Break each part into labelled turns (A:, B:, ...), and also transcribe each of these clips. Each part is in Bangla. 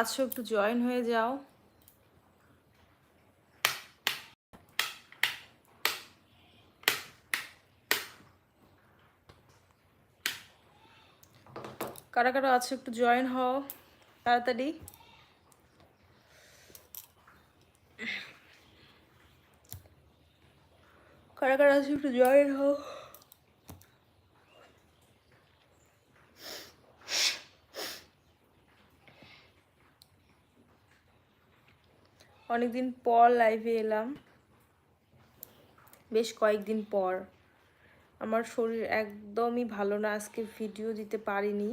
A: আছো, একটু জয়েন হয়ে যাও। কারা কারা আছো, একটু জয়েন হও, তাড়াতাড়ি। কারা কারা আছো, একটু জয়েন হও। অনেকদিন পর লাইভে এলাম। বেশ কয়েকদিন পর। আমার শরীর একদমই ভালো না, আজকে ভিডিও দিতে পারিনি।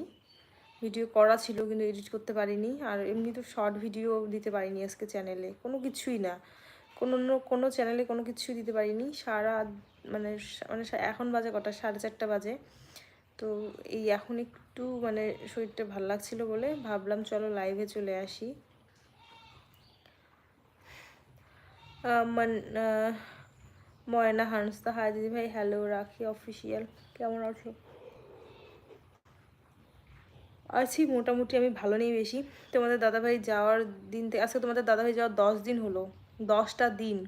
A: ভিডিও করা ছিল কিন্তু এডিট করতে পারিনি। আর এমনি তো শর্ট ভিডিও দিতে পারিনি আজকে চ্যানেলে কোনো কিছুই না। কোনো অন্য কোনো চ্যানেলে কোনো কিছুই দিতে পারিনি। সারা মানে মানে এখন বাজে কটা? সাড়ে চারটা বাজে। তো এই এখন একটু মানে শরীরটা ভালো লাগছিল বলে ভাবলাম চলো লাইভে চলে আসি। ময়না হানস্তা। হাই দিদি ভাই, হ্যালো, রাখি অফিসিয়াল কেমন আছো? আছি, মোটামুটি আমি ভালো নেই বেশি। তোমাদের দাদাভাই যাওয়ার দিন থেকে, আজকে তোমাদের দাদাভাই যাওয়ার দশ দিন হলো। দশটা দিন।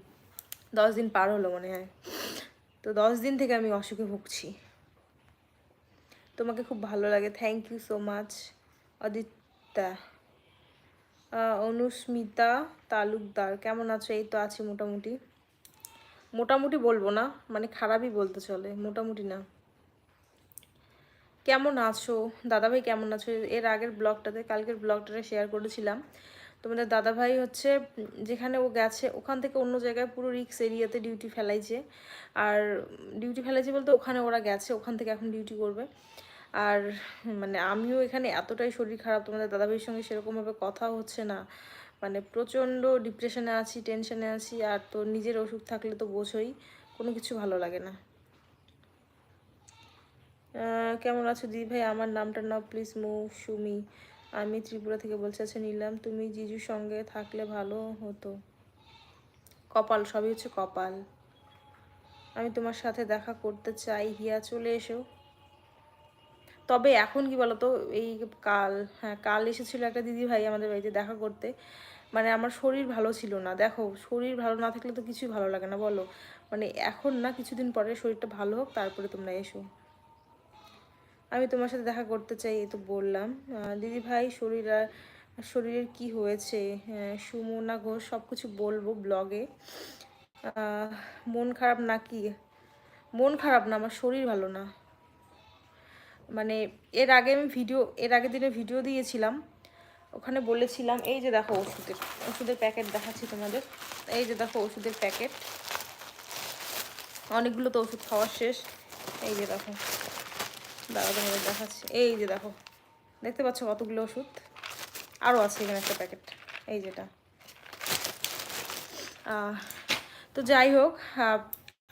A: দশ দিন পার হলো মনে হয়। তো দশ দিন থেকে আমি অসুখে ভুগছি। তোমাকে খুব ভালো লাগে। Thank you so much Aditya. Anusmita Talukdar. কেমন আছো? এই তো আছি মোটামুটি। মোটামুটি বলব না মানে খারাপই বলতে চলে, মোটামুটি না। কেমন আছো? দাদাভাই কেমন আছো? এর আগের ব্লগটাতে, কালকের ব্লগটাতে শেয়ার করেছিলাম। তোমাদের দাদাভাই হচ্ছে, যেখানে ও গেছে, ওখান থেকে অন্য জায়গায় পুরো রিক্স এরিয়াতে ডিউটি ফেলাইছে। আর ডিউটি ফেলাইছে বলতে ওখানে ওরা গেছে, ওখান থেকে এখন ডিউটি করবে। আর মানে আমিও এখানে এতটাই শরীর খারাপ, তোমাদের দাদাভাইয়ের সঙ্গে সেরকমভাবে কথা হচ্ছে না। মানে প্রচণ্ড ডিপ্রেশনে আছি টেনশনে আছি, আর তো নিজের ওষুধ থাকলে তো বোঝোই, কোনো কিছু ভালো লাগে না। কেমন আছো দিদি ভাই? আমার নামটা নাও প্লিজ সুমি। আমি ত্রিপুরা থেকে বলছি আচ্ছা নিলাম। তুমি জিজুর সঙ্গে থাকলে ভালো হতো। কপাল, সবই হচ্ছে কপাল। আমি তোমার সাথে দেখা করতে চাই। হিয়া, চলে এসো। তবে এখন কি বলতো, এই কাল হ্যাঁ কাল এসেছিল একটা দিদি ভাই আমাদের বাড়িতে দেখা করতে। মানে আমার শরীর ভালো ছিল না, দেখো, শরীর ভালো না থাকলে তো কিছুই ভালো লাগে না, বলো। মানে এখন না, কিছুদিন পরে শরীরটা ভালো হোক, তারপরে তোমরা এসো। আমি তোমার সাথে দেখা করতে চাই, এই তো বললাম। দিদি ভাই, শরীর আর, শরীরের কি হয়েছে? সুমনা ঘোষ সব কিছু বলব ব্লগে। মন খারাপ নাকি? মন খারাপ না, আমার শরীর ভালো না। মানে এর আগে আমি ভিডিও এর আগের দিনে ভিডিও দিয়েছিলাম। ওখানে বলেছিলাম, এই যে দেখো ওষুধের ওষুধের প্যাকেট দেখাচ্ছি তোমাদের। এই যে দেখো ওষুধের প্যাকেট অনেকগুলো তো ওষুধ খাওয়া শেষ। এই যে দেখো, দাদা তোমাদের দেখাচ্ছি। এই যে দেখো, দেখতে পাচ্ছ কতগুলো ওষুধ? আরও আছে এখানে একটা প্যাকেট এই যেটা। তো যাই হোক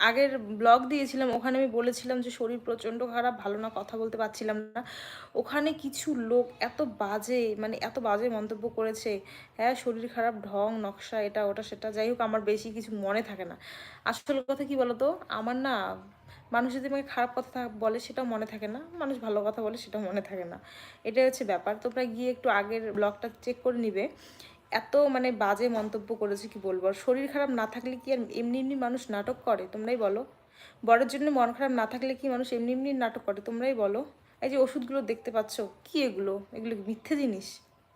A: আগের ব্লগ দিয়েছিলাম, ওখানে আমি বলেছিলাম যে শরীর প্রচণ্ড খারাপ, ভালো না, কথা বলতে পারছিলাম না। ওখানে কিছু লোক এত বাজে মানে এত বাজে মন্তব্য করেছে হ্যাঁ শরীর খারাপ, ঢং, নকশা, এটা, ওটা, সেটা, যাই হোক, আমার বেশি কিছু মনে থাকে না। আসল কথা কি বলতো? আমার না, মানুষ যদি আমাকে খারাপ কথা বলে, সেটাও মনে থাকে না। মানুষ ভালো কথা বলে, সেটাও মনে থাকে না। এটাই হচ্ছে ব্যাপার। তোমরা গিয়ে একটু আগের ব্লগটা চেক করে নিবে। এত মানে বাজে মন্তব্য করেছে, কি বলব? আর শরীর খারাপ না থাকলে কি আর এমনি এমনি মানুষ নাটক করে? তোমরাই বলো। বড়ের জন্য মন খারাপ না থাকলে কি মানুষ এমনি এমনি নাটক করে? তোমরাই বলো। এই যে ওষুধগুলো দেখতে পাচ্ছ, কি এগুলো? এগুলো মিথ্যে জিনিস?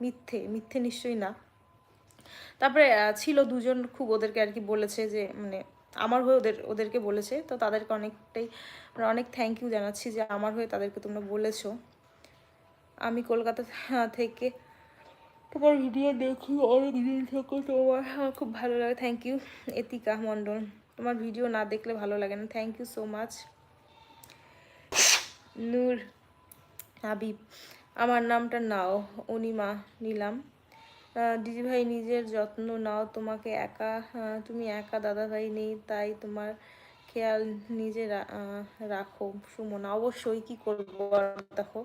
A: মিথ্যে মিথ্যে নিশ্চয়ই না। তারপরে ছিল দুজন খুব ওদেরকে আর কি বলেছে যে মানে আমার হয়ে ওদের, ওদেরকে বলেছে। তো তাদেরকে অনেকটাই মানে অনেক থ্যাংক ইউ জানাচ্ছি যে আমার হয়ে তাদেরকে তোমরা বলেছ। আমি কলকাতা থেকে তোমার ভিডিও দেখি, অনেক দিন থেকে তোমার। খুব ভালো লাগে। Thank you Etika Mondal. তোমার ভিডিও না দেখলে ভালো লাগে না। Thank you so much Noor Habib, আমার নামটা নাও, অনিমা নিলাম। দিদিভাই, নিজের যত্ন নাও। তোমাকে একা তুমি একা দাদাভাই নেই, তাই তোমার খেয়াল নিজে রাখো সুমনা। অবশ্যই কি করব দেখো।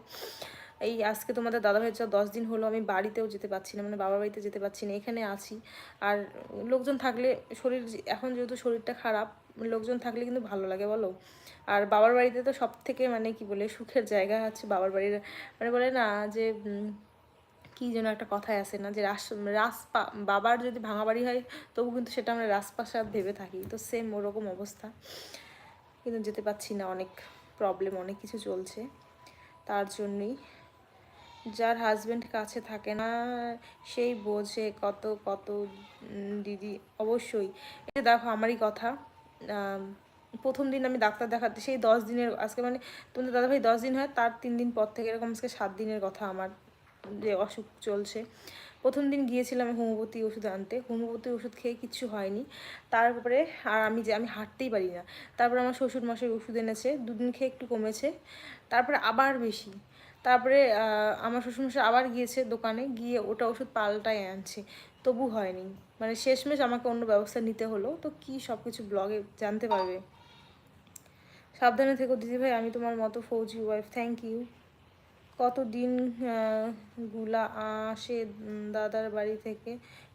A: এই আজকে তোমাদের দাদা ভাইয়ের দশ দিন হলো, আমি বাড়িতেও যেতে পারছি না মানে বাবার বাড়িতে যেতে পারছি না, এখানে আছি। আর লোকজন থাকলে শরীর এখন যেহেতু শরীরটা খারাপ, লোকজন থাকলে কিন্তু ভালো লাগে বলো। আর বাবার বাড়িতে তো সব থেকে মানে কি বলে, সুখের জায়গা আছে বাবার বাড়ির। মানে বলে না যে কি যেন একটা কথাই আছে না, যে রাস রাস বাবার যদি ভাঙা বাড়ি হয়, তবু কিন্তু সেটা আমরা রাজপ্রাসাদ ভেবে থাকি। তো সেম ওরকম অবস্থা। কিন্তু যেতে পারছি না, অনেক প্রবলেম অনেক কিছু চলছে। তার জন্যই যার হাজবেন্ড কাছে থাকে না, সেই বোঝে কত কত দিদি। অবশ্যই। এই দেখো, আমারই কথা। প্রথম দিন আমি ডাক্তার দেখাতে, সেই দশ দিনের, আজকে মানে তোমাদের দাদাভাই দশ দিন হয়, তার তিন দিন পর থেকে এরকম আজকে সাত দিনের কথা আমার, যে অসুখ চলছে। প্রথম দিন গিয়েছিলাম হোমিওপ্যাথি ওষুধ আনতে। হোমিওপ্যাথি ওষুধ খেয়ে কিচ্ছু হয়নি। তারপরে আর আমি যে, আমি হাঁটতেই পারি না। তারপরে আমার শ্বশুর মশাই ওষুধ এনেছে, দুদিন খেয়ে একটু কমেছে। তারপরে আবার বেশি। তারপরে আমার শ্বশুরমশাই আবার গিয়েছে দোকানে, গিয়ে ওটা ওষুধ পাল্টায় আনছে। তবু হয়নি। মানে শেষমেশ আমাকে অন্য ব্যবস্থা নিতে হলো। তো কি সব কিছু ব্লগে জানতে পারবে? সাবধানে থেকো দিদিভাই আমি তোমার মতো ফৌজি ওয়াইফ থ্যাংক ইউ কত দিনগুলা আসে দাদার বাড়ি থেকে,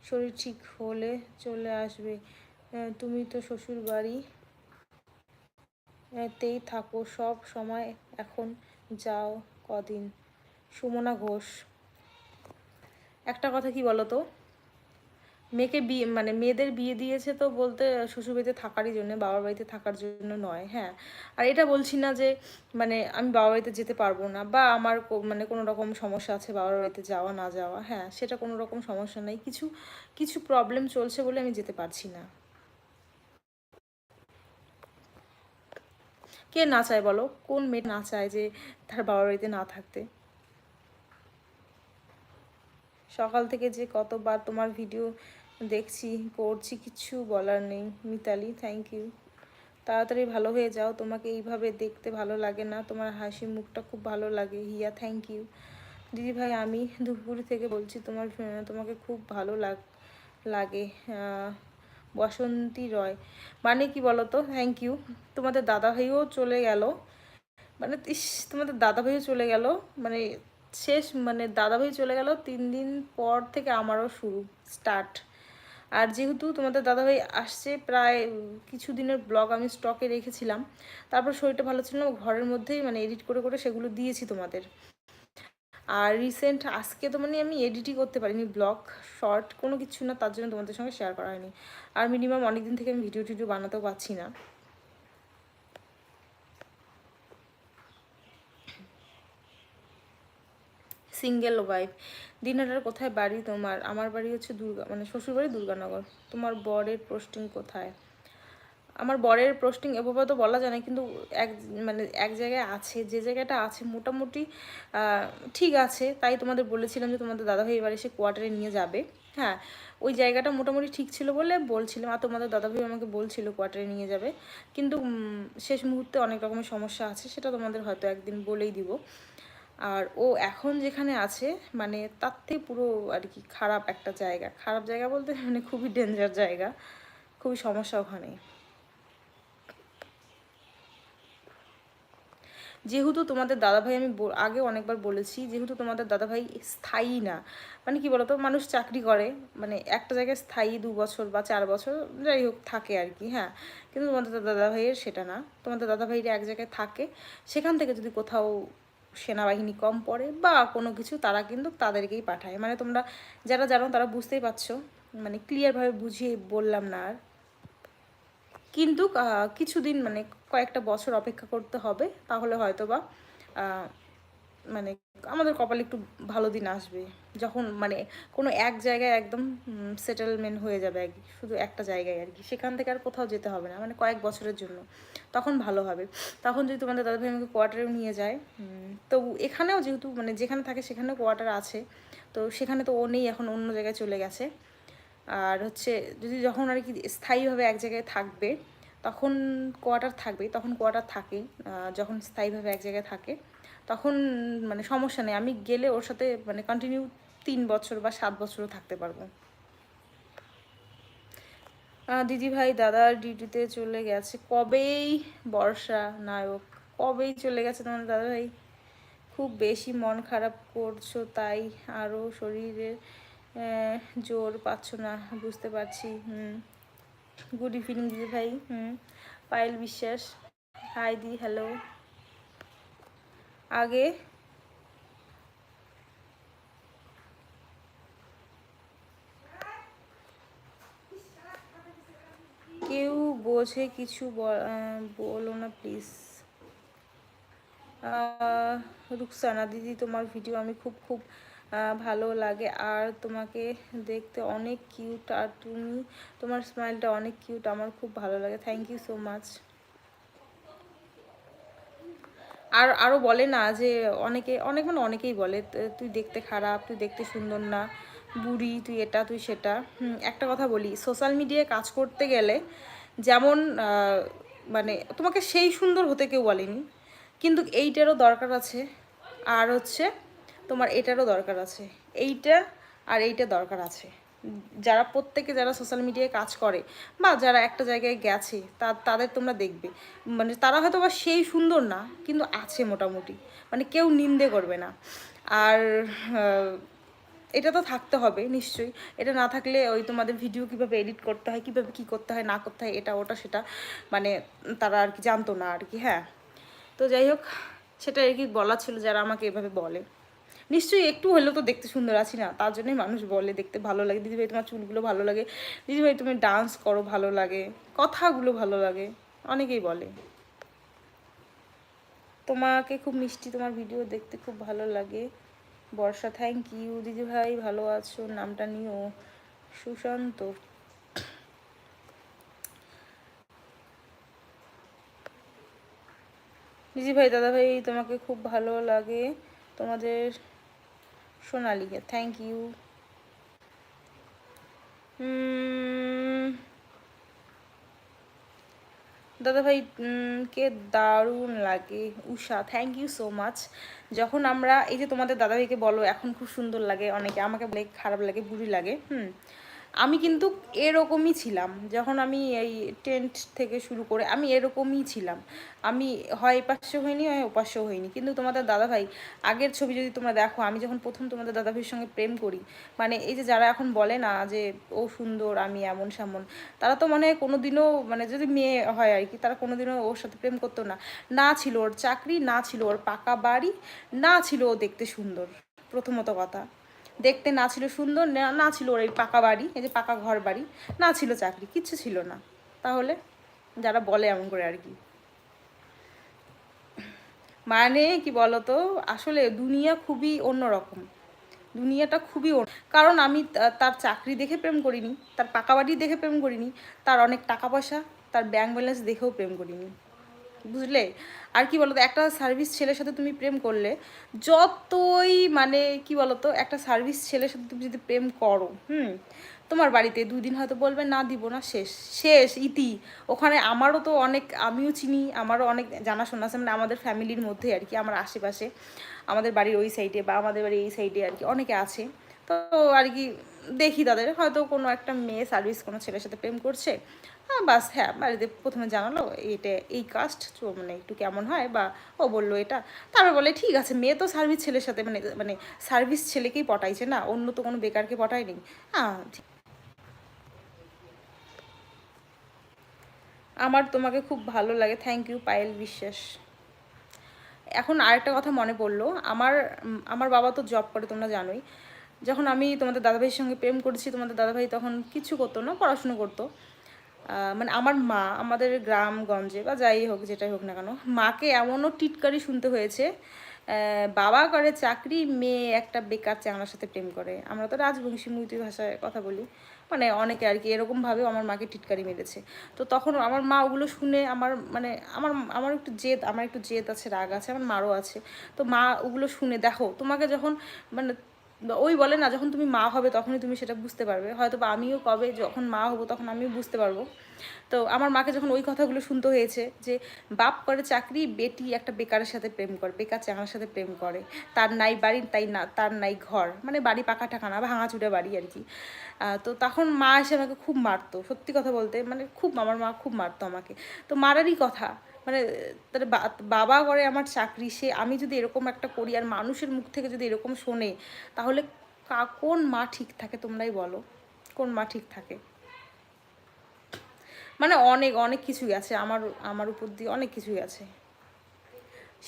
A: শরীর ঠিক হলে চলে আসবে। তুমি তো শ্বশুর বাড়ি তেই থাকো, সব সময় এখন যাও। কদিন? সুমনা ঘোষ। একটা কথা কি বলো তো মেয়েকে বিয়ে মানে মেয়েদের বিয়ে দিয়েছে তো বলতে শ্বশুরবাড়িতে থাকারই জন্য, বাবার বাড়িতে থাকার জন্য নয় হ্যাঁ। আর এটা বলছি না যে মানে আমি বাবার বাড়িতে যেতে পারব না বা আমার মানে কোনো রকম সমস্যা আছে বাবার বাড়িতে যাওয়া, না যাওয়া হ্যাঁ সেটা কোনো রকম সমস্যা নেই। কিছু কিছু প্রবলেম চলছে বলে আমি যেতে পারছি না। কে না চায় বলো? কোন মেয়ে না চায় যে তার বাবার বাড়িতে না থাকতে? সকাল থেকে যে কতবার তোমার ভিডিও দেখছি, করছি, কিছু বলার নেই। মিতালি থ্যাংক ইউ তাড়াতাড়ি ভালো হয়ে যাও। তোমাকে এইভাবে দেখতে ভালো লাগে না। তোমার হাসি মুখটা খুব ভালো লাগে। হিয়া থ্যাংক ইউ দিদি ভাই, আমি ধূপগুড়ি থেকে বলছি, তোমার, তোমাকে খুব ভালো লাগ বসন্তী রয়। মানে কি বলো তো থ্যাংক ইউ তোমাদের দাদা ভাইও চলে গেল। মানে ইস, তোমাদের দাদা ভাইও চলে গেল। মানে শেষ মানে দাদা ভাই চলে গেল তিন দিন পর থেকে আমারও শুরু স্টার্ট আর যেহেতু তোমাদের দাদাভাই আসছে প্রায় কিছু দিনের ব্লগ আমি স্টকে রেখেছিলাম, তারপর শরীরটা ভালো ছিল ঘরের মধ্যেই মানে এডিট করে করে সেগুলো দিয়েছি তোমাদের। আর রিসেন্ট আজকে তো মানে আমি এডিটই করতে পারিনি ব্লগ শর্ট কোনো কিছু না, তার জন্য তোমাদের সঙ্গে শেয়ার করা হয়নি। আর মিনিমাম অনেক দিন থেকে আমি ভিডিও টিডিও বানাতেও পারছি না। সিঙ্গেল ওয়াইফ দিনাটার কোথায় বাড়ি তোমার? আমার বাড়ি হচ্ছে দুর্গা মানে শ্বশুরবাড়ি দুর্গানগর। তোমার বরের পোস্টিং কোথায়? আমার বরের পোস্টিং এভাবে তো বলা যায় না, কিন্তু এক মানে এক জায়গায় আছে, যে জায়গাটা আছে মোটামুটি ঠিক আছে, তাই তোমাদের বলেছিলাম যে তোমাদের দাদাভাই এবার এসে কোয়ার্টারে নিয়ে যাবে। হ্যাঁ ওই জায়গাটা মোটামুটি ঠিক ছিল বলে বলছিলাম, আর তোমাদের দাদাভাই আমাকে বলছিল কোয়ার্টারে নিয়ে যাবে। কিন্তু শেষ মুহূর্তে অনেক রকমের সমস্যা আছে, সেটা তোমাদের হয়তো একদিন বলেই দিব। আর ও এখন যেখানে আছে মানে তার থেকে পুরো আর কি খারাপ একটা জায়গা। খারাপ জায়গা বলতে মানে খুবই ডেঞ্জার জায়গা, খুবই সমস্যা ওখানে। যেহেতু তোমাদের দাদাভাই আমি আগে অনেকবার বলেছি, যেহেতু তোমাদের দাদাভাই স্থায়ী না মানে কি বলতো, মানুষ চাকরি করে মানে একটা জায়গায় স্থায়ী দু বছর বা চার বছর, যাই হোক থাকে আর কি হ্যাঁ। কিন্তু তোমাদের দাদাভাইয়ের সেটা না। তোমাদের দাদাভাইরা এক জায়গায় থাকে, সেখান থেকে যদি কোথাও সেনাবাহিনী কম পড়ে বা কোনো কিছু, তারা কিন্তু তাদেরকেই পাঠায়। মানে তোমরা যারা জানো, তারা বুঝতেই পারছ মানে ক্লিয়ারভাবে বুঝিয়ে বললাম না আর। কিন্তু কিছুদিন মানে কয়েকটা বছর অপেক্ষা করতে হবে, তাহলে হয়তো বা মানে আমাদের কপালে একটু ভালো দিন আসবে। যখন মানে কোনো এক জায়গায় একদম সেটেলমেন্ট হয়ে যাবে আর কি, শুধু একটা জায়গায় আর কি। সেখান থেকে আর কোথাও যেতে হবে না মানে কয়েক বছরের জন্য, তখন ভালো হবে। তখন যদি তোমাদের দাদাভাই আমাকে কোয়ার্টারেও নিয়ে যায় তো এখানেও যেহেতু মানে যেখানে থাকে সেখানেও কোয়ার্টার আছে, তো সেখানে তো ও নেই, এখন অন্য জায়গায় চলে গেছে। আর হচ্ছে যদি যখন আর কি স্থায়ীভাবে এক জায়গায় থাকবে তখন কোয়ার্টার থাকবেই তখন কোয়ার্টার আহ, যখন স্থায়ীভাবে এক জায়গায় থাকে তখন মানে সমস্যা নেই। আমি গেলে ওর সাথে মানে কন্টিনিউ তিন বছর বা সাত বছরও থাকতে পারব। দিদি ভাই দাদার ডিউটিতে চলে গেছে। কবেই বর্ষা নায়ক কবেই চলে গেছে তোমার দাদা ভাই খুব বেশি মন খারাপ করছ তাই আরও শরীরের জোর পাচ্ছ না, বুঝতে পারছি, হুম। গুড ইভিনিং দিদি ভাই, হুম। পায়েল বিশ্বাস, হাই দি, হ্যালো। আগে? কেউ বোঝে কিছু বলো না প্লিজ রুকসানা, দিদি তোমার ভিডিও আমি খুব খুব ভালো লাগে। আর তোমাকে দেখতে অনেক কিউট আর তুমি, তোমার স্মাইলটা অনেক কিউট আমার খুব ভালো লাগে। থ্যাংক ইউ সো মাচ আর আরও বলে না যে, অনেকে, অনেক মানে অনেকেই বলে তুই দেখতে খারাপ, তুই দেখতে সুন্দর না, বুড়ি, তুই এটা, তুই সেটা। একটা কথা বলি সোশ্যাল মিডিয়ায় কাজ করতে গেলে যেমন মানে তোমাকে সেই সুন্দর হতে কেউ বলেনি। কিন্তু এইটারও দরকার আছে। আর হচ্ছে তোমার এটারও দরকার আছে। এইটা আর এইটা দরকার আছে। যারা প্রত্যেকে যারা সোশ্যাল মিডিয়ায় কাজ করে বা যারা একটা জায়গায় গেছে, তা, তাদের তোমরা দেখবে। মানে তারা হয়তো বা সেই সুন্দর না, কিন্তু আছে মোটামুটি। মানে কেউ নিন্দে করবে না। আর এটা তো থাকতে হবে, নিশ্চয়ই। এটা না থাকলে ওই তোমাদের ভিডিও কীভাবে এডিট করতে হয়, কীভাবে কি করতে হয়, না করতে হয়, এটা, ওটা, সেটা মানে তারা আর কি জানতো না আর কি হ্যাঁ। তো যাই হোক, সেটা আর কি বলা ছিল, যারা আমাকে এভাবে বলে। নিশ্চয়ই একটু হলেও তো দেখতে সুন্দর আছি না, তার জন্যই মানুষ বলে দেখতে ভালো লাগে। দিদিভাই, তোমার চুলগুলো ভালো লাগে। দিদিভাই, তুমি ডান্স করো, ভালো লাগে। কথাগুলো ভালো লাগে। অনেকেই বলে। তোমাকে খুব মিষ্টি তোমার ভিডিও দেখতে খুব ভালো লাগে। বর্ষা থ্যাংক ইউ দিদিভাই, ভালো আছো? নামটা নিও। সুশান্ত। দিদিভাই, দাদাভাই, তোমাকে খুব ভালো লাগে। তোমাদের সোনালি থ্যাংক ইউ দাদাভাই কে দারুণ লাগে, Usha thank you so much যখন আমরা, এই যে তোমাদের দাদা দাদাভাইকে বলো, এখন খুব সুন্দর লাগে, অনেকে আমাকে বলে খারাপ লাগে, বুড়ি লাগে, হুম। আমি কিন্তু এরকমই ছিলাম। যখন আমি এই টেন্ট থেকে শুরু করে আমি এরকমই ছিলাম। আমি হয় এপাশে হইনি, হয় ওপাশে হইনি। কিন্তু তোমাদের দাদাভাই, আগের ছবি যদি তোমরা দেখো, আমি যখন প্রথম তোমাদের দাদাভাইয়ের সঙ্গে প্রেম করি মানে এই যে যারা এখন বলে না যে, ও সুন্দর, আমি এমন সেমন, তারা তো মানে কোনোদিনও মানে যদি মেয়ে হয় আর কি, তারা কোনোদিনও ওর সাথে প্রেম করতো না। না ছিল ওর চাকরি, না ছিল ওর পাকা বাড়ি, না ছিল ও দেখতে সুন্দর, প্রথমত কথা। দেখতে না ছিল সুন্দর, না ছিল ওর এই পাকা বাড়ি, এই যে পাকা ঘর বাড়ি, না ছিল চাকরি, কিচ্ছু ছিল না। তাহলে যারা বলে এমন করে আর কি। মানে কি বলতো, আসলে দুনিয়া খুবই অন্যরকম। দুনিয়াটা খুবই কারণ আমি তার চাকরি দেখে প্রেম করিনি, তার পাকা বাড়ি দেখে প্রেম করিনি, তার অনেক টাকা পয়সা, তার ব্যাংক ব্যালেন্স দেখেও প্রেম করিনি। বুঝলে? আর কি বলতো, একটা সার্ভিস ছেলের সাথে তুমি প্রেম করলে, যতই মানে কি বলতো, একটা সার্ভিস ছেলের সাথে তুমি যদি প্রেম করো, হুম? তোমার বাড়িতে দুই দিন হয়তো বলবে, না, দিব না, শেষ। শেষ, ইতি। ওখানে আমারও তো অনেক, আমিও চিনি, আমারও অনেক জানাশোনা আছে মানে আমাদের ফ্যামিলির মধ্যে আর কি, আমার আশেপাশে। আমাদের বাড়ির ওই সাইডে বা আমাদের বাড়ির এই সাইডে আর কি অনেকে আছে। তো আর কি দেখি তাদের। হয়তো কোনো একটা মেয়ে সার্ভিস কোনো ছেলের সাথে প্রেম করছে। হ্যাঁ বাস হ্যাঁ বাড়িতে প্রথমে জানালো, এটা, এই কাস্ট তো মানে একটু কেমন হয়? বা ও বলল, এটা। তারপর বলে, ঠিক আছে, মেয়ে তো সার্ভিস ছেলের সাথে মানে মানে সার্ভিস ছেলেকেই পটাইছে না, অন্য তো কোনো বেকারকে পটায়নি। হ্যাঁ আমার তোমাকে খুব ভালো লাগে থ্যাংক ইউ পায়েল বিশ্বাস। এখন আরেকটা কথা মনে পড়ল, আমার আমার বাবা তো জব করে, তোমরা জানোই। যখন আমি তোমাদের দাদাভাইয়ের সঙ্গে প্রেম করেছি, তোমাদের দাদাভাই তখন কিছু করতো না, পড়াশুনো করতো। মানে আমার মা, আমাদের গ্রামগঞ্জে বা যাই হোক, যেটাই হোক না কেন, মাকে এমনও টিটকারি শুনতে হয়েছে বাবা করে চাকরি, মেয়ে একটা বেকার চ্যাংড়ার সাথে প্রেম করে। আমরা তো রাজবংশী মুইতি ভাষায় কথা বলি। মানে অনেকে আর কি এরকমভাবে আমার মাকে টিটকারি মেরেছে। তো তখন আমার মা ওগুলো শুনে আমার মানে আমার আমার একটু জেদ, আমার একটু জেদ আছে, রাগ আছে, আমার মারও আছে। তো মা ওগুলো শুনে, দেখো, তোমাকে যখন মানে ওই বলে না, যখন তুমি মা হবে, তখনই তুমি সেটা বুঝতে পারবে। হয়তো বা আমিও কবে যখন মা হব, তখন আমিও বুঝতে পারব। তো আমার মাকে যখন ওই কথাগুলো শুনতে হয়েছে যে, বাপ করে চাকরি, বেটি একটা বেকারের সাথে প্রেম করে, বেকার চ্যাংড়ার সাথে প্রেম করে। তার নাই বাড়ি, তাই না, তার নাই ঘর। মানে বাড়ি পাকা টাকা না ভাঙাচুরে বাড়ি আর কি। তো তখন মা এসে আমাকে খুব মারতো, সত্যি কথা বলতে। মানে খুব, আমার মা খুব মারতো আমাকে। তো মারারই কথা। মানে তার বাবা করে আমার চাকরি সে আমি যদি এরকম একটা করি আর মানুষের মুখ থেকে যদি এরকম শোনে তাহলে কোন মা ঠিক থাকে তোমরাই বলো? কোন মা ঠিক থাকে? মানে অনেক অনেক কিছুই আছে। আমার আমার উপর দিয়ে অনেক কিছুই আছে।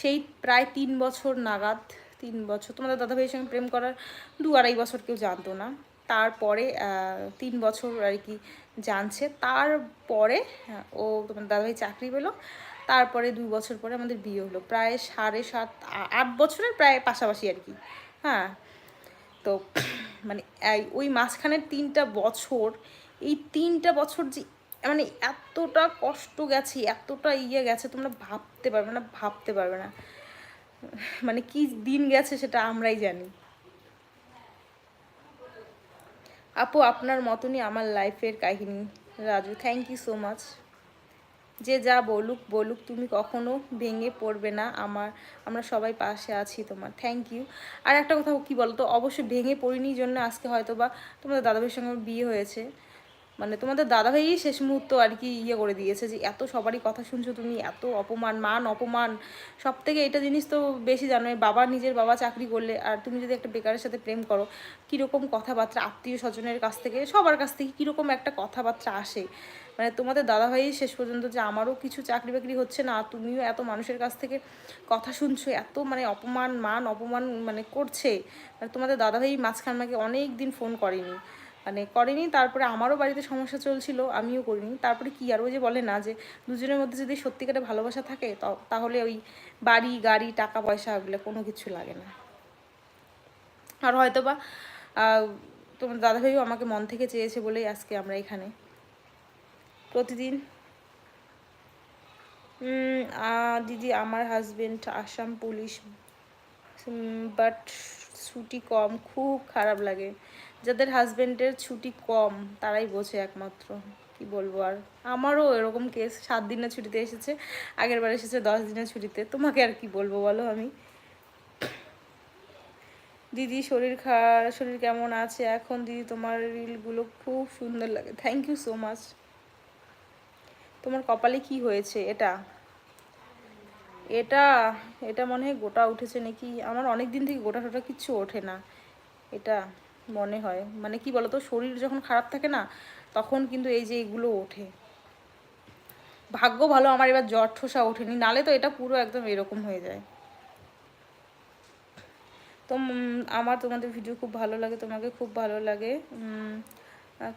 A: সেই প্রায় তিন বছর নাগাদ তিন বছর তোমাদের দাদাভাইয়ের সঙ্গে প্রেম করার দু আড়াই বছর কেউ জানতো না। তারপরে তিন বছর আর কি জানছে। তারপরে হ্যাঁ, ও তোমার দাদাভাই চাকরি পেল। তারপরে দুই বছর পরে আমাদের বিয়ে হলো। প্রায় সাড়ে সাত আট বছরের প্রায় পাশাপাশি আর কি। হ্যাঁ? তো মানে ওই মাঝখানের তিনটা বছর, এই তিনটা বছর যে মানে এতটা কষ্ট গেছে, এতটা ইয়ে গেছে, তোমরা ভাবতে পারবে না, ভাবতে পারবে না। মানে কি দিন গেছে সেটা আমরাই জানি। আপু, আপনার মতনই আমার লাইফের কাহিনী। Raju thank you so much যে যা বলুক বলুক, তুমি কখনো ভেঙে পড়বে না। আমার, আমরা সবাই পাশে আছি তোমার। থ্যাংক ইউ আর একটা কথা কি বলতো? অবশ্যই ভেঙে পড়িনি জন্য আজকে হয়তো বা তোমাদের দাদাভাইয়ের সঙ্গে বিয়ে হয়েছে। মানে তোমাদের দাদাভাই শেষ মুহূর্ত আর কি ইয়ে করে দিয়েছে যে এত সবারই কথা শুনছো তুমি, এত অপমান, মান অপমান। সব থেকে এটা জিনিস তো বেশি জানো বাবা নিজের বাবা চাকরি করলে আর তুমি যদি একটা বেকারের সাথে প্রেম করো, কীরকম কথাবার্তা আত্মীয় স্বজনের কাছ থেকে, সবার কাছ থেকে কীরকম একটা কথাবার্তা আসে। মানে তোমাদের দাদাভাই শেষ পর্যন্ত যে আমারও কিছু চাকরি বাকরি হচ্ছে না, তুমিও এত মানুষের কাছ থেকে কথা শুনছো, এত মানে অপমান, মান অপমান মানে করছে মানে তোমাদের দাদাভাই মাঝখান আমাকে অনেক দিন ফোন করেনি। মানে করেনি, তারপরে আমারও বাড়িতে সমস্যা চলছিল, আমিও করিনি। তারপরে কি আর ওই যে বলে না যে, দুজনের মধ্যে যদি সত্যিকারে ভালোবাসা থাকে তাহলে ওই বাড়ি, গাড়ি, টাকা, পয়সা ওগুলো কোনো কিছু লাগে না। আর হয়তো বা তোমার দাদাভাইও আমাকে মন থেকে চেয়েছে বলেই আজকে আমরা এখানে প্রতিদিন। দিদি আমার হাজবেন্ড আসাম পুলিশ বাট ছুটি কম, খুব খারাপ লাগে। যাদের হাজবেন্ডের ছুটি কম, তারাই বোঝে একমাত্র। কি বলব আর? আমারও এরকম কেস সাত দিনের ছুটিতে এসেছে, আগের বার এসেছে দশ দিনের ছুটিতে। তোমাকে আর কি বলব বলো আমি? দিদি, শরীর খা, শরীর কেমন আছে? এখন দিদি, তোমার রিলগুলো খুব সুন্দর লাগে। থ্যাংক ইউ সো মাচ তোমার কপালে কি হয়েছে? এটা? এটা এটা মনে হয় গোটা উঠেছে নাকি? আমার অনেক দিন থেকে গোটা টোটা কিচ্ছু ওঠে না। এটা মনে হয়। মানে কি বলতো, শরীর যখন খারাপ থাকে না, তখন কিন্তু এই যে এগুলো ওঠে। ভাগ্য ভালো, আমার এবার জ্বর ঠোসা ওঠেনি। নালে তো এটা পুরো একদম এরকম হয়ে যায়। তো আমার তোমাদের ভিডিও খুব ভালো লাগে, তোমাকে খুব ভালো লাগে।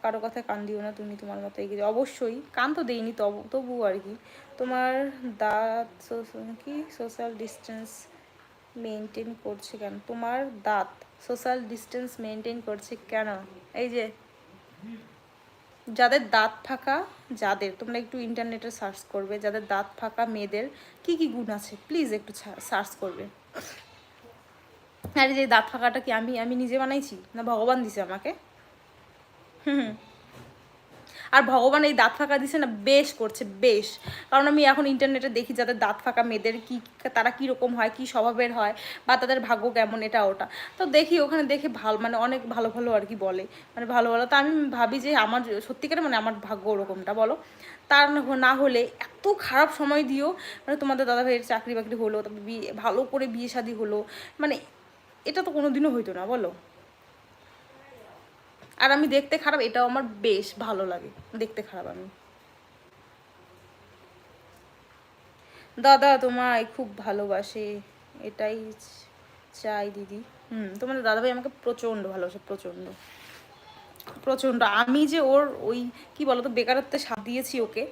A: কারও কথায় কান দিও না, তুমি তোমার মতো এগিয়ে অবশ্যই, কান তো দেইনি তবু আর কি। তোমার দাঁত কি? সোশ্যাল ডিস্টেন্স মেনটেন করছে কেন? তোমার দাঁত সোশ্যাল ডিস্টেন্স মেনটেন করছে কেন? এই যে, যাদের দাঁত ফাঁকা, যাদের, তোমরা একটু ইন্টারনেটে সার্চ করবে, যাদের দাঁত ফাঁকা মেয়েদের, কি কি গুণ আছে? প্লিজ একটু সার্চ করবে। আর যে দাঁত ফাঁকাটা কি আমি আমি নিজে বানাইছি? না ভগবান দিছে আমাকে? আর ভগবান এই দাঁত ফাঁকা দিছে না, বেশ করছে, বেশ। কারণ আমি এখন ইন্টারনেটে দেখি যাদের দাঁত ফাঁকা, মেয়েদের কি, তারা কীরকম হয়, কি স্বভাবের হয়, বা তাদের ভাগ্য কেমন, এটা, ওটা। তো দেখি ওখানে দেখে ভালো মানে অনেক ভালো ভালো আর কি বলে। মানে ভালো ভালো। তো আমি ভাবি যে আমার সত্যিকারে মানে আমার ভাগ্য ওরকমটা, বলো? তার না- হলে এত খারাপ সময় দিও মানে তোমাদের দাদা ভাইয়ের চাকরি বাকরি হলো, তারপর বিয়ে, ভালো করে বিয়ে শাদি হলো মানে এটা তো কোনোদিনও হইতো না, বলো? আর আমি দেখতে খারাপ, এটাও আমার বেশ ভালো লাগে। দেখতে খারাপ আমি। দাদা তোমায় খুব ভালোবাসে, এটাই চাই দিদি। হুম, তোমাদের দাদাভাই আমাকে প্রচণ্ড ভালোবাসে, প্রচণ্ড। প্রচণ্ড। আমি যে ওর ওই, কি বলতো, বেকারত্বে সাথ দিয়েছি ওকে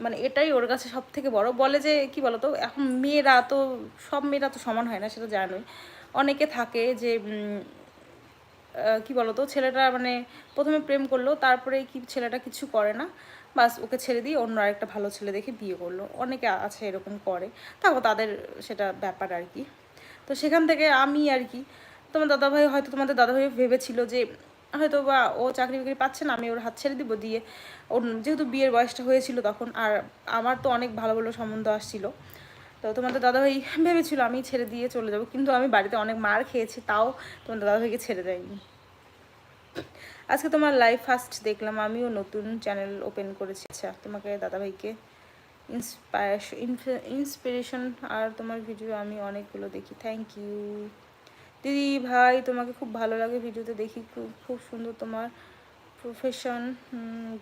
A: মানে এটাই ওর কাছে সব থেকে বড়। বলে যে, কি বলতো, এখন মেয়েরা তো, সব মেয়েরা তো সমান হয় না, সেটা জানোই। অনেকে থাকে যে কি বলতো, ছেলেটা মানে প্রথমে প্রেম করল, তারপরে কি ছেলেটা কিছু করে না। বাস ওকে ছেড়ে দিয়ে অন্য আরেকটা ভালো ছেলে দেখে বিয়ে করল। অনেকে আছে এরকম করে। তারপর তাদের সেটা ব্যাপার আর কি। তো সেখান থেকে আমি আর কি, তোমার দাদাভাই হয়তো তোমাদের দাদাভাই ভেবেছিল যে, হয়তো বা ও চাকরি বাকরি পাচ্ছে না, আমি ওর হাত ছেড়ে দিব দিয়ে ওর যেহেতু বিয়ের বয়সটা হয়েছিল তখন, আর আমার তো অনেক ভালো ভালো সম্বন্ধ আসছিল। তো তোমাদের দাদাভাই ভেবেছিল আমি ছেড়ে দিয়ে চলে যাব, কিন্তু আমি বাড়িতে অনেক মার খেয়েছি, তাও তোমাদের দাদাভাইকে ছেড়ে দেয়নি। আজকে তোমার লাইভ ফার্স্ট দেখলাম, আমিও নতুন চ্যানেল ওপেন করেছি। আচ্ছা তোমাকে দাদাভাইকে ইন্সপায়ারেশন ইন্সপিরেশন আর তোমার ভিডিও আমি অনেকগুলো দেখি। থ্যাংক ইউ দিদি, ভাই, তোমাকে খুব ভালো লাগে ভিডিওতে দেখি। খুব খুব সুন্দর তোমার প্রফেশন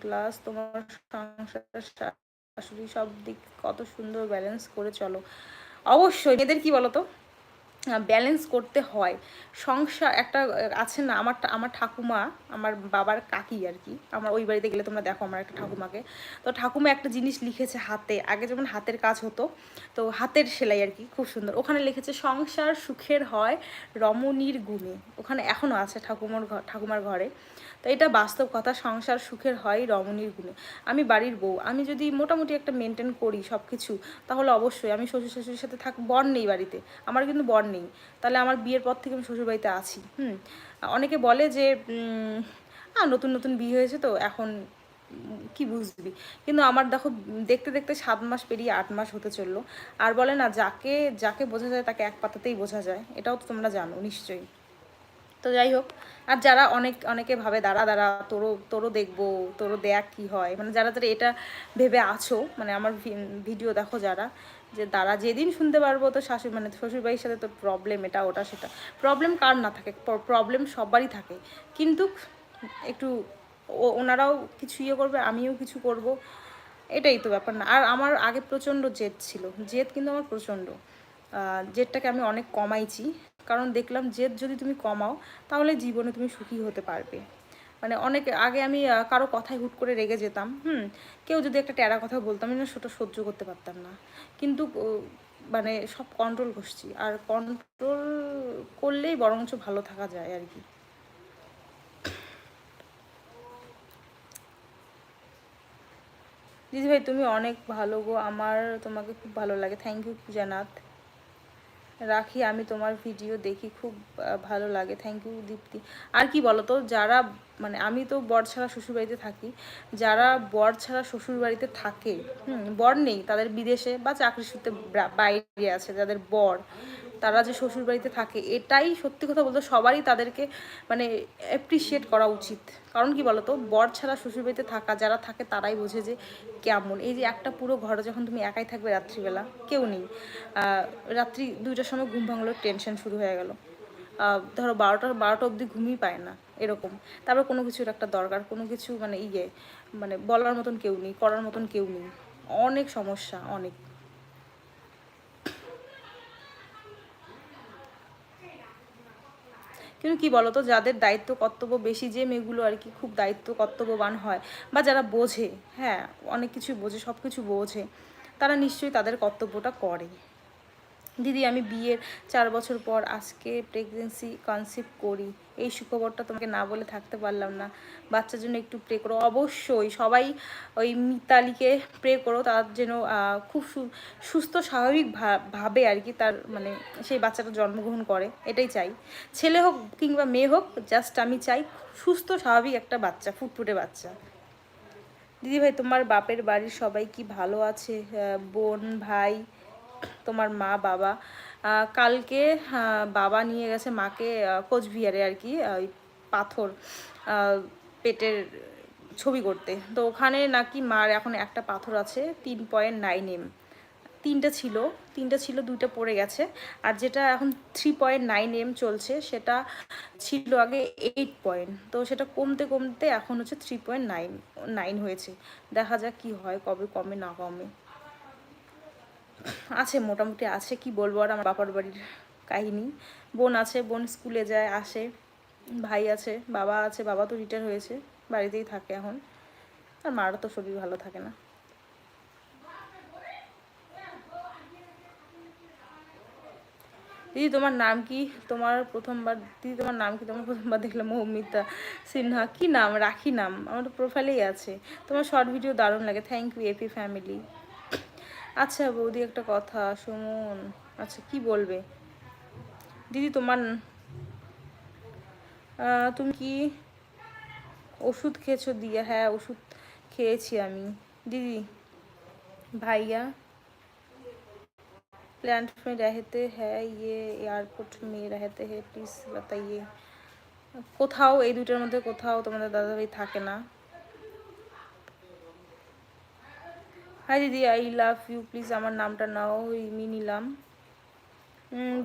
A: গ্লাস তোমার সংসার, শাশুড়ি, সব দিক কত সুন্দর ব্যালেন্স করে চলো। অবশ্যই, মেয়েদের কি বলো তো ব্যালেন্স করতে হয়। সংসার একটা, আছে না, আমার আমার ঠাকুমা, আমার বাবার কাকি আর কি। আমার ওই বাড়িতে গেলে তোমরা দেখো আমার একটা ঠাকুমাকে। তো ঠাকুমা একটা জিনিস লিখেছে হাতে। আগে যেমন হাতের কাজ হতো, তো হাতের সেলাই আর কি, খুব সুন্দর। ওখানে লিখেছে, সংসার সুখের হয় রমণীর গুণে। ওখানে এখনও আছে ঠাকুমার ঠাকুমার ঘরে। তো এটা বাস্তব কথা, সংসার সুখের হয় রমণীর গুণে। আমি বাড়ির বউ, আমি যদি মোটামুটি একটা মেনটেন করি সব কিছু তাহলে অবশ্যই আমি শ্বশুর শাশুড়ির সাথে থাক, বর নেই বাড়িতে, আমার কিন্তু বর নেই। তাহলে আমার বিয়ের পর থেকে আমি শ্বশুরবাড়িতে আছি, হুম? অনেকে বলে যে নতুন নতুন বিয়ে হয়েছে তো, এখন কি বুঝবি? কিন্তু আমার দেখো, দেখতে দেখতে সাত মাস পেরিয়ে আট মাস হতে চলল। আর বলে না, যাকে যাকে বোঝা যায়, তাকে এক পাতাতেই বোঝা যায়। এটাও তো তোমরা জানো, নিশ্চয়ই। তো যাই হোক, আর যারা অনেক, অনেকে ভাবে, দাঁড়া দাঁড়া, তোরও তোরও দেখব, তোরও দেখ কি হয়। মানে যারা যারা এটা ভেবে আছো মানে আমার ভিডিও দেখো যারা, যে দাঁড়া, যেদিন শুনতে পারব তো শাশুড়ি মানে শ্বশুরবাড়ির সাথে তো প্রবলেম এটা, ওটা, সেটা। প্রবলেম কার না থাকে প্রবলেম সবারই থাকে। কিন্তু একটু ওনারাও কিছু ইয়ে করবে, আমিও কিছু করব, এটাই তো ব্যাপার না। আর আমার আগে প্রচণ্ড জেদ ছিল, জেদ কিন্তু আমার প্রচণ্ড। জেদটাকে আমি অনেক কমাইছি। কারণ দেখলাম জেদ যদি তুমি কমাও, তাহলে জীবনে তুমি সুখী হতে পারবে। মানে অনেক আগে আমি কারও কথায় হুট করে রেগে যেতাম, হুম? কেউ যদি একটা ট্যারা কথা বলতাম না সেটা সহ্য করতে পারতাম না। কিন্তু মানে সব কন্ট্রোল করছি। আর কন্ট্রোল করলেই বরঞ্চ ভালো থাকা যায় আর কি। দিদিভাই তুমি অনেক ভালো গো। আমার তোমাকে খুব ভালো লাগে। থ্যাংক ইউ পূজানাথ রাখি, আমি তোমার ভিডিও দেখি, খুব ভালো লাগে। থ্যাংক ইউ দীপ্তি। আর কি বলো তো যারা মানে আমি তো বর ছাড়া শ্বশুরবাড়িতে থাকি, যারা বর ছাড়া শ্বশুরবাড়িতে থাকে, হুম, বর নেই, তাদের বিদেশে বা চাকরি সূত্রে বাইরে আছে, যাদের বর তারা যে শ্বশুরবাড়িতে থাকে, এটাই সত্যি কথা বলতে সবারই তাদেরকে মানে অ্যাপ্রিসিয়েট করা উচিত। কারণ কি বলতো? বর ছাড়া শ্বশুরবাড়িতে থাকা, যারা থাকে তারাই বোঝে যে কেমন। এই যে একটা পুরো ঘরে, যখন তুমি একাই থাকবে রাত্রিবেলা, কেউ নেই। রাত্রি দুইটার সময় ঘুম ভাঙলো টেনশন শুরু হয়ে গেল। ধরো বারোটা বারোটা অবধি ঘুমই পায় না, এরকম। তারপর কোনো কিছুর একটা দরকার, কোনো কিছু মানে ইয়ে মানে বলার মতন কেউ নেই, করার মতন কেউ নেই। অনেক সমস্যা, অনেক। কিন্তু কি বলতো, যাদের দায়িত্ব কর্তব্য বেশি, যে মেয়েগুলো আর কি খুব দায়িত্ব কর্তব্যবান হয় বা যারা বোঝে হ্যাঁ অনেক কিছু বোঝে সব কিছু বোঝে, তারা নিশ্চয়ই তাদের কর্তব্যটা করে। দিদি, আমি বিয়ের চার বছর পর আজকে প্রেগনেন্সি কনসিভ করি। এই সুখবরটা তোমাকে না বলে থাকতে পারলাম না। বাচ্চার জন্য একটু প্রে করো। অবশ্যই সবাই ওই মিতালিকে প্রে করো। তার যেন খুব সুস্থ, স্বাভাবিক ভাবে আর কি তার মানে সেই বাচ্চাটা জন্মগ্রহণ করে। এটাই চাই। ছেলে হোক কিংবা মেয়ে হোক জাস্ট আমি চাই সুস্থ, স্বাভাবিক একটা বাচ্চা, ফুটফুটে বাচ্চা। দিদি ভাই, তোমার বাপের বাড়ির সবাই কি ভালো আছে? বোন, ভাই? তোমার মা, বাবা। কালকে বাবা নিয়ে গেছে মাকে কোচবিহারে আর কি ওই পাথর পেটের ছবি করতে। তো ওখানে নাকি মার এখন একটা পাথর আছে, তিন পয়েন্ট নাইন এম। তিনটা ছিল তিনটা ছিল, দুইটা পড়ে গেছে। আর যেটা এখন থ্রি পয়েন্ট নাইন এম চলছে, সেটা ছিল আগে এইট পয়েন্ট। তো সেটা কমতে কমতে এখন হচ্ছে থ্রি পয়েন্ট নাইন নাইন হয়েছে। দেখা যাক কি হয়, কবে কমে না কমে। আছে, মোটামুটি আছে, কি বলব আর আমার বাবার বাড়ির কাহিনী। বোন আছে, বোন স্কুলে যায়, আসে, ভাই আছে, বাবা আছে, বাবা তো রিটায়ার হয়েছে, বাড়িতেই থাকে এখন। আর মারও তো শরীর ভালো থাকে না। দিদি, তোমার নাম কি? তোমার প্রথমবার, দিদি, তোমার নাম কি? তোমার প্রথমবার দেখলাম মৌমিতা সিনহা। কি নাম? রাখি নাম। আমার তো প্রোফাইলেই আছে। তোমার শর্ট ভিডিও দারুণ লাগে। থ্যাংক ইউ এপি ফ্যামিলি আচ্ছা বৌদি একটা কথা সুমন আচ্ছা কি বলবে দিদি তোমার আহ, তুমি কি ওষুধ খেয়েছো দিয়া হ্যাঁ ওষুধ খেয়েছি আমি দিদি ভাইয়া प्लांट में रहते हैं ये एयरपोर्ट में रहते हैं प्लीज बताइए কোথাও এই দুইটার মধ্যে কোথাও তোমাদের দাদাভাই থাকে না হাই দিদি আই লাভ ইউ প্লিজ আমার নামটা নাও রিমি নিলাম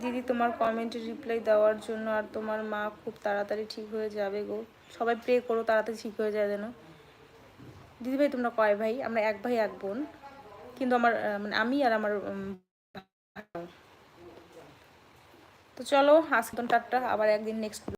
A: দিদি, তোমার কমেন্টে রিপ্লাই দেওয়ার জন্য আর তোমার মা খুব তাড়াতাড়ি ঠিক হয়ে যাবে গো। সবাই প্রে করো, তাড়াতাড়ি ঠিক হয়ে যায় যেন। দিদি ভাই, তোমরা কয় ভাই? আমরা এক ভাই, এক বোন। কিন্তু আমার মানে আমি আর আমার তো চলো আজকে টাটা। আবার একদিন নেক্সট